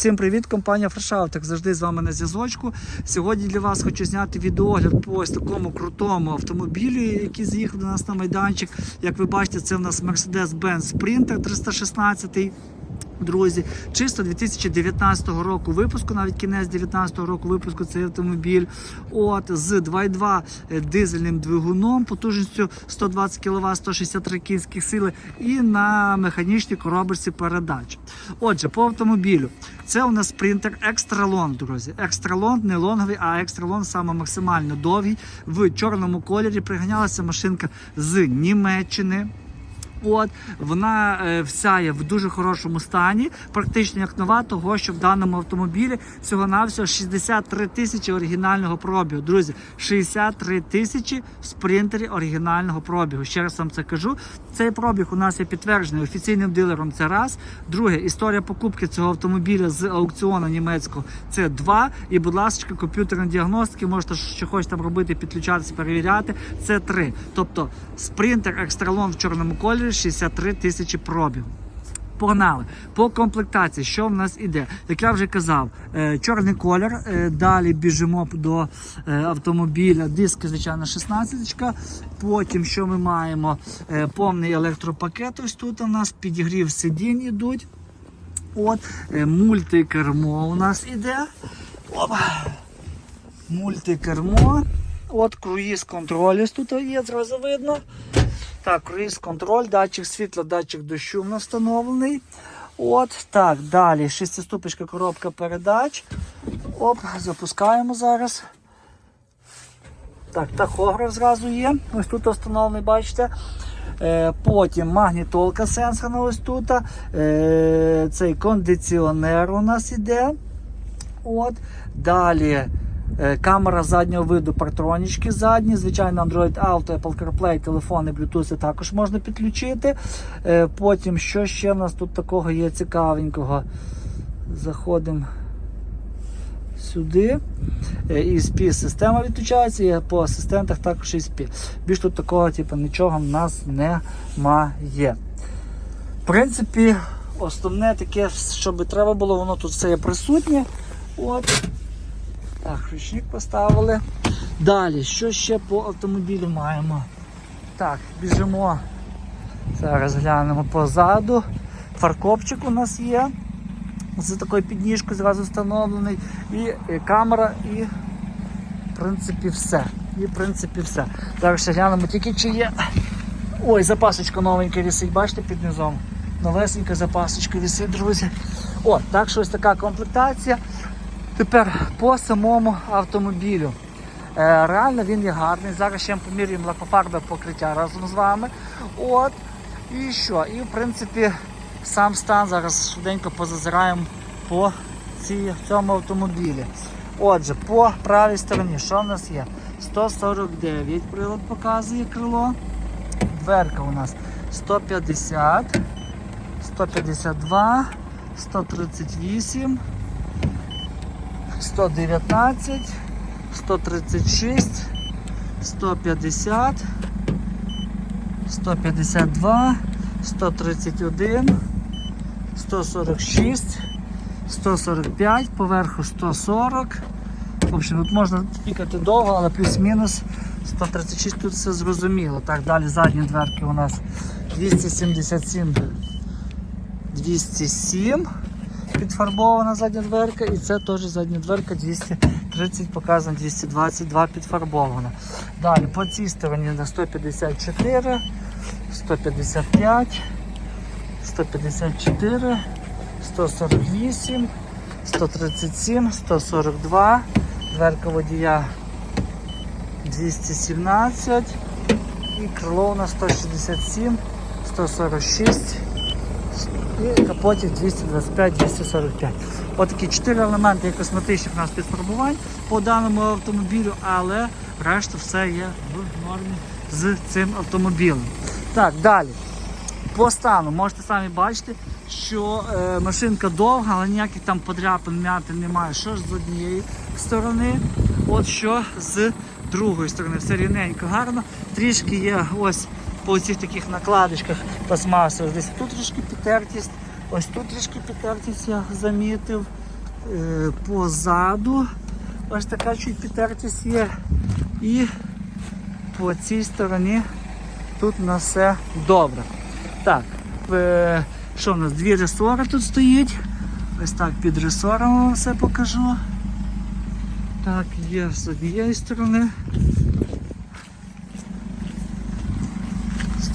Всім привіт, компанія Фрешаут, як завжди з вами на зв'язочку. Сьогодні для вас хочу зняти відеогляд по ось такому крутому автомобілю, який заїхав до нас на майданчик. Як ви бачите, це у нас Mercedes-Benz Sprinter 316. Друзі, чисто 2019 року випуску, навіть кінець 2019 року випуску цей автомобіль. От з 2.2 дизельним двигуном, потужністю 120 кВт, 163 кінських сили і на механічній коробочці передач. Отже, по автомобілю. Це у нас спринтер екстралон, друзі. Екстралон, не лонговий, а екстралон саме максимально довгий. В чорному кольорі приганялася машинка з Німеччини. От вона е, вся є в дуже хорошому стані, практично як нова, того що в даному автомобілі всього навсього 63 тисячі оригінального пробігу. Друзі, 63 тисячі в спринтері оригінального пробігу. Ще раз вам це кажу. Цей пробіг у нас є підтверджений офіційним дилером. Це раз. Друге, історія покупки цього автомобіля з аукціону німецького. Це два. І, будь ласка, комп'ютерні діагностики, можете що хочете робити, підключатися, перевіряти. Це три. Тобто спринтер екстралон в чорному кольорі 63 тисячі пробігу. Погнали по комплектації, що в нас іде? Як я вже казав, е, чорний колір. е, Далі біжимо до е, автомобіля. Диски, звичайно, 16. Потім що ми маємо? Повний електропакет. Ось тут у нас підігрів сидінь ідуть. От мультикермо у нас іде. Опа. Мультикермо. От круїз контроль ось тут є, зразу видно. Так, круїз контроль, датчик світла, датчик дощу встановлений. От, так, далі. Шестиступочка коробка передач. Оп, запускаємо зараз. Так, тахограф зразу є. Ось тут встановлений, бачите. Е, потім магнітолка сенсорна ось тут. Е, цей кондиціонер у нас іде. От. Далі камера заднього виду, партронічки задні, звичайно, Android Auto, Apple CarPlay, телефони, Bluetooth також можна підключити. Е, Потім, що ще в нас тут такого є цікавенького? Заходимо сюди. Е, ESP система відключається, і по асистентах також ESP. Більш тут такого типу, нічого в нас немає. В принципі, основне таке, що треба було, воно тут все є присутнє. От. Так, ручник поставили. Далі, що ще по автомобілю маємо? Так, біжимо. Зараз глянемо позаду. Фаркопчик у нас є. З такою підніжкою зразу встановлений. І камера, і в принципі все. І в принципі все. Зараз ще глянемо тільки чи є. Ой, запасочка новенька висить, бачите, під низом. Новесенька запасочка висить, друзі. О, так що ось така комплектація. Тепер по самому автомобілю. Е, реально він є гарний. Зараз ще помірюємо лакофарбе покриття разом з вами. От. І що? І в принципі сам стан зараз швиденько позазираємо по цій, цьому автомобілі. Отже, по правій стороні, що в нас є? 149 прилад показує крило. Дверка у нас 150, 152, 138, 119, 136, 150, 152, 131, 146, 145, поверху 140. В общем, тут можна пікати довго, але плюс-мінус 136 тут все зрозуміло. Так, далі задні дверки у нас 277, 207 підфарбована задня дверка, і це теж задня дверка 230 показано, 222 підфарбована. Далі по цій стороні на 154, 155, 154, 148, 137, 142, дверка водія 217 і крило у нас 167, 146 і капотів 225-245. Отакі чотири елементи є косметичних у нас підфарбувань по даному автомобілю, але решта все є в нормі з цим автомобілем. Так, далі. По стану можете самі бачити, що е, машинка довга, але ніяких там подряпин м'яти немає. Що ж з однієї сторони, от що з другої сторони. Все рівненько, гарно. Трішки є ось по цих таких накладочках пластмасових. Десь тут трішки підтертість, ось тут трішки підтертість я замітив. Е, позаду ось така чуть підтертість є. І по цій стороні тут у нас все добре. Так, е, що в нас? Дві ресори тут стоїть. Ось так під ресором все покажу. Так, є з однієї сторони.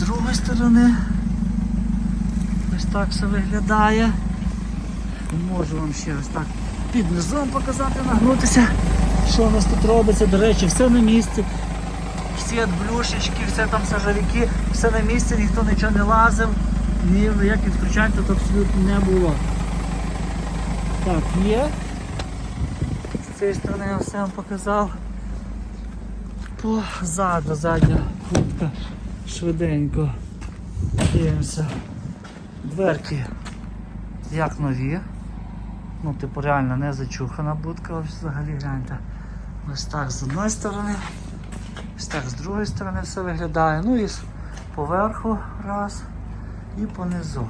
Другої сторони. Ось так все виглядає. Можу вам ще ось так під низом показати, нагнутися, що у нас тут робиться. До речі, все на місці. Всі блюшечки, все там сажаліки, все на місці, ніхто нічого не лазив, ніяких втручань тут абсолютно не було. Так, є. З цієї сторони я все вам показав. Позаду, задня кутка. Швиденько. Дивимося. Дверки як нові. Ну, типу, реально не зачухана будка, взагалі гляньте. Ось так з одної сторони, ось так з другої сторони все виглядає. Ну і поверху раз і понизу.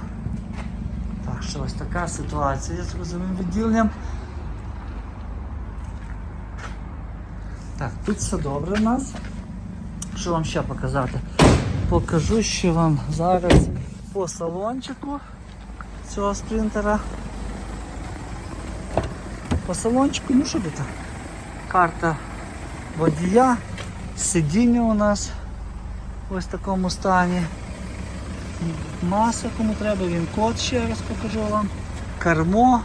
Так що ось така ситуація з грузовим відділенням. Так, тут все добре в нас. Що вам ще показати? Покажу, що вам зараз по салончику цього спринтера. По салончику, ну що тут? Карта водія, сидіння у нас ось в такому стані. Маса кому треба, він код ще раз покажу вам. Кермо.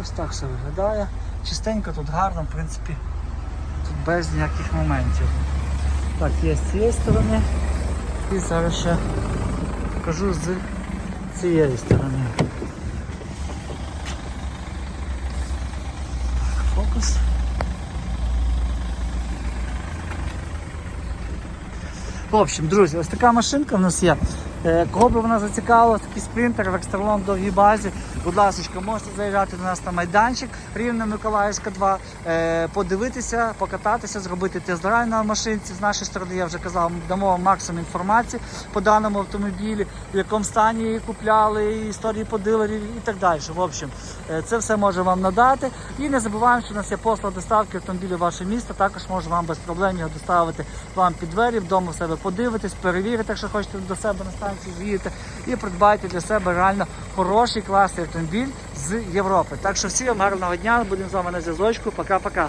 Ось так все виглядає. Чистенько, тут гарно, в принципі, тут без ніяких моментів. Так, є з цієї сторони. І зараз ще покажу з цієї сторони. Фокус. В общем, друзі, ось така машинка в нас є. Е, Кого би вона зацікавила, такий спринтер в екстралон довгій базі. Будь ласка, можете заїжджати до нас на майданчик Рівне Миколаївська 2, е, подивитися, покататися, зробити тест-драйв на машинці. З нашої сторони, я вже казав, дамо вам максимум інформації по даному автомобілі, в якому стані її купляли, історії по дилерів і так далі. В общем, е, це все може вам надати. І не забуваємо, що у нас є послуга доставки автомобілів в ваше місто. Також може вам без проблем його доставити вам під двері, вдома в себе подивитись, перевірити, якщо хочете до себе на станцію з'їдете, і придбайте для себе реально хороший класний автомобіль з Європи. Так що всім гарного дня, будемо з вами на зв'язочку. Пока-пока.